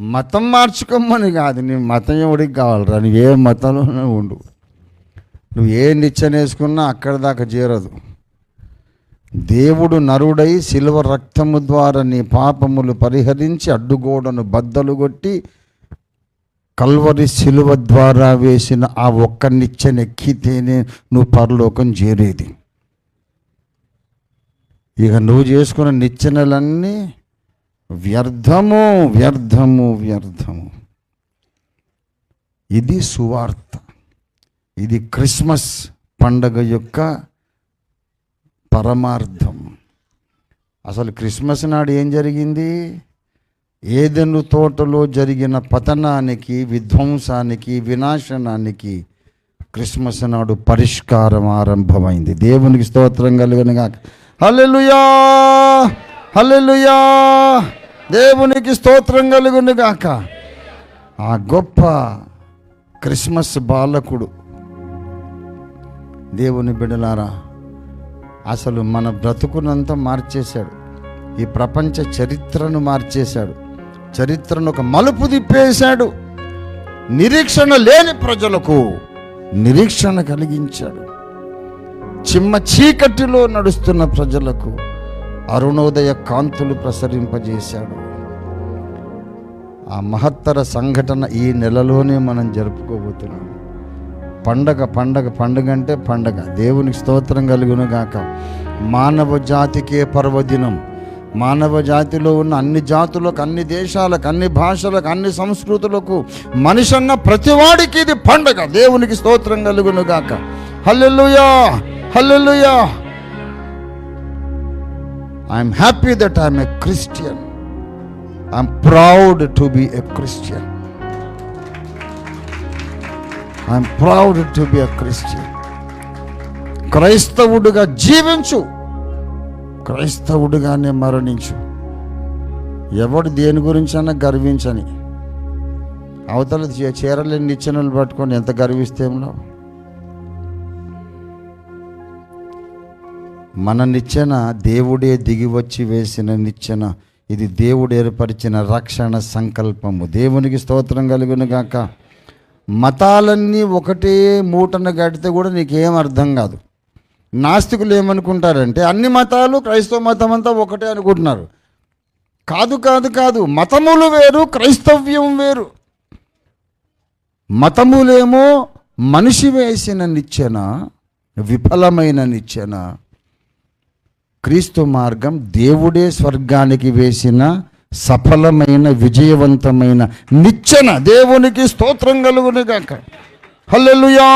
మతం మార్చుకోమని కాదు నీ మతం ఎవడికి కావాలరా? నువ్వు ఏ మతంలోనే ఉండు. నువ్వు ఏ నిచ్చెన వేసుకున్నా అక్కడ దాకా చేరదు. దేవుడు నరుడై శిలువ రక్తము ద్వారా నీ పాపములు పరిహరించి అడ్డుగోడను బద్దలు కొట్టి కల్వరి శిలువ ద్వారా వేసిన ఆ ఒక్క నిచ్చెన ఎక్కితేనే నువ్వు పరలోకం చేరేది. ఇక నువ్వు చేసుకున్న నిచ్చెనలన్నీ వ్యర్థము వ్యర్థము వ్యర్థము. ఇది సువార్త. ఇది క్రిస్మస్ పండగ యొక్క పరమార్థం. అసలు క్రిస్మస్ నాడు ఏం జరిగింది? ఏదెను తోటలో జరిగిన పతనానికి విధ్వంసానికి వినాశనానికి క్రిస్మస్ నాడు పరిష్కారం ఆరంభమైంది. దేవునికి స్తోత్రం కలుగునుగా హల్లెలూయా! హల్లెలూయా. దేవునికి స్తోత్రం కలుగునుగాక ఆ గొప్ప క్రిస్మస్ బాలకుడు. దేవుని బిడలారా అసలు మన బ్రతుకునంతా మార్చేశాడు. ఈ ప్రపంచ చరిత్రను మార్చేశాడు. చరిత్రను ఒక మలుపు తిప్పేశాడు. నిరీక్షణ లేని ప్రజలకు నిరీక్షణ కలిగించాడు. చిమ్మ చీకటిలో నడుస్తున్న ప్రజలకు అరుణోదయ కాంతులు ప్రసరింపజేశాడు. ఆ మహత్తర సంఘటన ఈ నెలలోనే మనం జరుపుకోబోతున్నాం. పండగ పండగ పండగ అంటే పండగ. దేవునికి స్తోత్రం కలుగును గాక మానవ జాతికే పర్వదినం. మానవ జాతిలో ఉన్న అన్ని జాతులకు అన్ని దేశాలకు అన్ని భాషలకు అన్ని సంస్కృతులకు మనిషన్న ప్రతివాడికి ఇది పండగ. దేవునికి స్తోత్రం కలుగును గాక hallelujah! Hallelujah! I'm happy that I'm a Christian I'm proud to be a Christian I'm proud to be a Christian క్రైస్తవుడుగా జీవించు. క్రైస్తవుడుగానే మరణించు. ఎవడు దేని గురించైనా గర్వించని. అవతల చీరలేని నిచ్చెనలు పట్టుకొని ఎంత గర్విస్తేంలో మన నిచ్చెన దేవుడే దిగి వచ్చి వేసిన నిచ్చెన. ఇది దేవుడు ఏర్పరిచిన రక్షణ సంకల్పము. దేవునికి స్తోత్రం కలుగును గాక. మతాలన్నీ ఒకటే మూటన గడితే కూడా నీకేం అర్థం కాదు. నాస్తికులు ఏమనుకుంటారంటే అన్ని మతాలు క్రైస్తవ మతం అంతా ఒకటే అనుకుంటున్నారు. కాదు కాదు కాదు. మతములు వేరు క్రైస్తవ్యం వేరు. మతములేమో మనిషి వేసిన నిచ్చెన విఫలమైన నిచ్చెన. క్రీస్తు మార్గం దేవుడే స్వర్గానికి వేసిన సఫలమైన విజయవంతమైన నిచ్చెన దేవునికి స్తోత్రం కలుగునిగాక హల్లెలూయా!